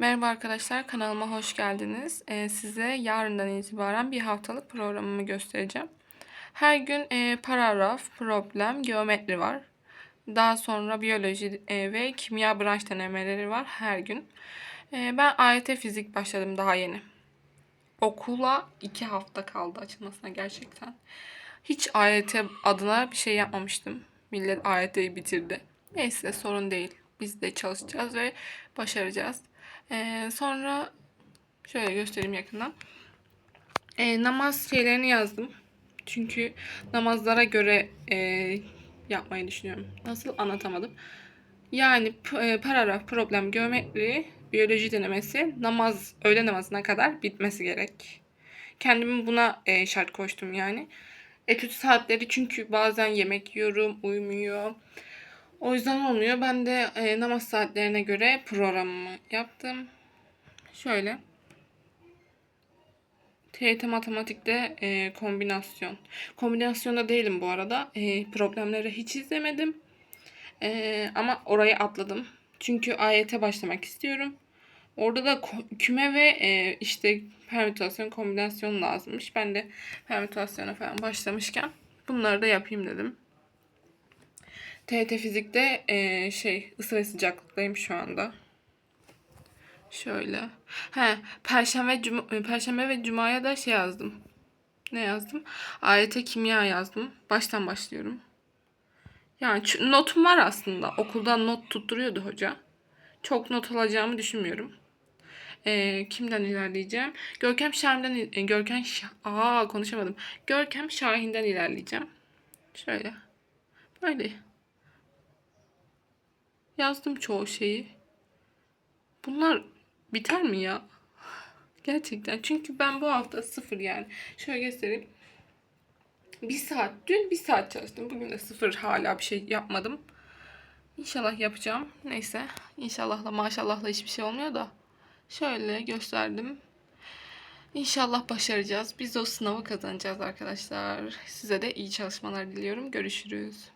Merhaba arkadaşlar, kanalıma hoş geldiniz. Ee, size yarından itibaren bir haftalık programımı göstereceğim. Her gün e, paragraf, problem, geometri var. Daha sonra biyoloji e, ve kimya branş denemeleri var her gün. E, ben AYT fizik başladım daha yeni. Okula iki hafta kaldı açılmasına gerçekten. Hiç AYT adına bir şey yapmamıştım. Millet AYT'yi bitirdi. Neyse sorun değil. Biz de çalışacağız ve başaracağız. Ee, sonra şöyle göstereyim yakından. Ee, namaz şeylerini yazdım. Çünkü namazlara göre e, yapmayı düşünüyorum. Nasıl anlatamadım. Yani e, paragraf, problem, geometri, biyoloji denemesi namaz, öğle namazına kadar bitmesi gerek. Kendimi buna e, şart koştum yani. Etüt saatleri çünkü bazen yemek yiyorum, uyumuyor. O yüzden olmuyor. Ben de e, namaz saatlerine göre programımı yaptım. Şöyle. TYT matematikte e, kombinasyon. Kombinasyonda değilim bu arada. E, problemleri hiç izlemedim. E, ama orayı atladım. Çünkü AYT başlamak istiyorum. Orada da küme ve e, işte permütasyon, kombinasyon lazımmış. Ben de permütasyona falan başlamışken bunları da yapayım dedim. TET fizikte e, şey ısı ve sıcaklıktayım şu anda. Şöyle. He, perşembe cuma, e, perşembe ve cumaya da şey yazdım. Ne yazdım? AYT kimya yazdım. Baştan başlıyorum. Yani notum var aslında. Okuldan not tutturuyordu hoca. Çok not alacağımı düşünmüyorum. E, kimden ilerleyeceğim? Görkem Şahin'den e, Görkem Aa konuşamadım. Görkem Şahin'den ilerleyeceğim. Şöyle. Böyle. Yazdım çoğu şeyi. Bunlar biter mi ya? Gerçekten. Çünkü ben bu hafta sıfır yani. Şöyle göstereyim. Bir saat. Dün bir saat çalıştım. Bugün de sıfır hala bir şey yapmadım. İnşallah yapacağım. Neyse. İnşallahla maşallahla hiçbir şey olmuyor da. Şöyle gösterdim. İnşallah başaracağız. Biz o sınavı kazanacağız arkadaşlar. Size de iyi çalışmalar diliyorum. Görüşürüz.